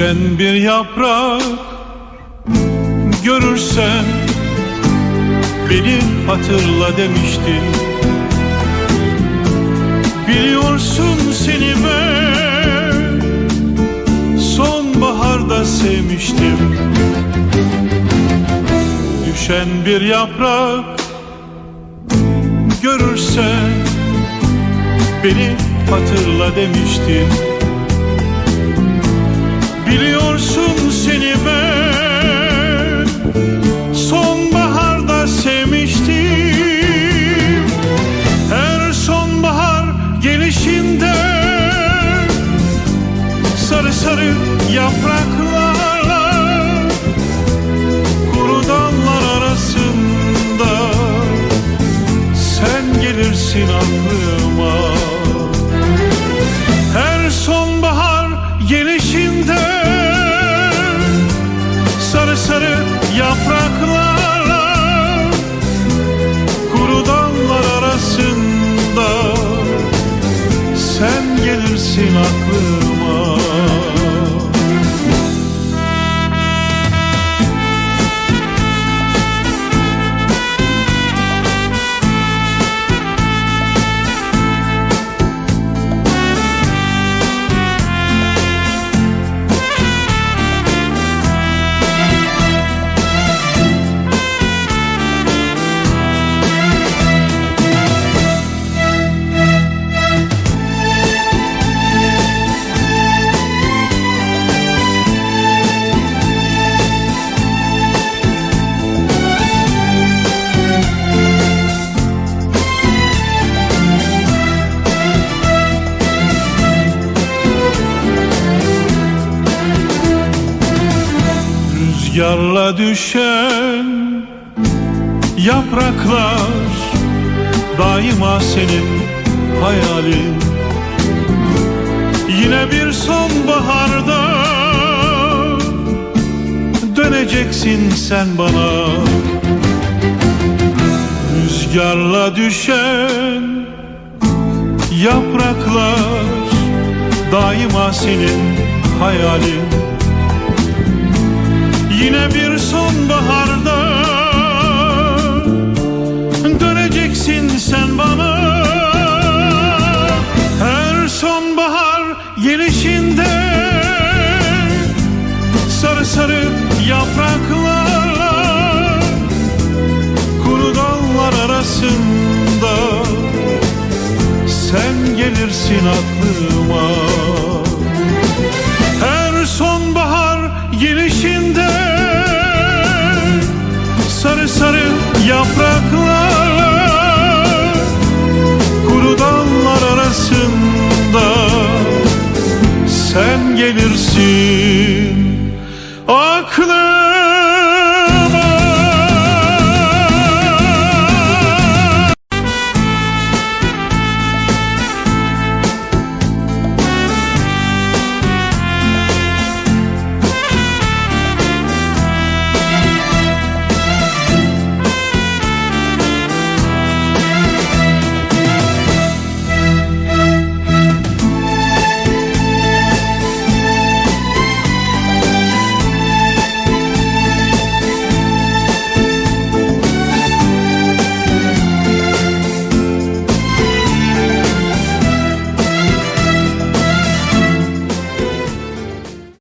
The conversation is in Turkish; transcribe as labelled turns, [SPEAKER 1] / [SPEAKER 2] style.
[SPEAKER 1] Düşen bir yaprak görürsen beni hatırla demiştin. Biliyorsun seni ben sonbaharda sevmiştim. Düşen bir yaprak görürsen beni hatırla demiştin gelirsin Rüzgarla düşen yapraklar daima senin hayalin. Yine bir sonbaharda döneceksin sen bana. Rüzgarla düşen yapraklar daima senin hayalin Yine bir sonbaharda döneceksin sen bana. Her sonbahar gelişinde sarı sarı yapraklarla kuru dallar arasında sen gelirsin aklıma gelirsin. Aklım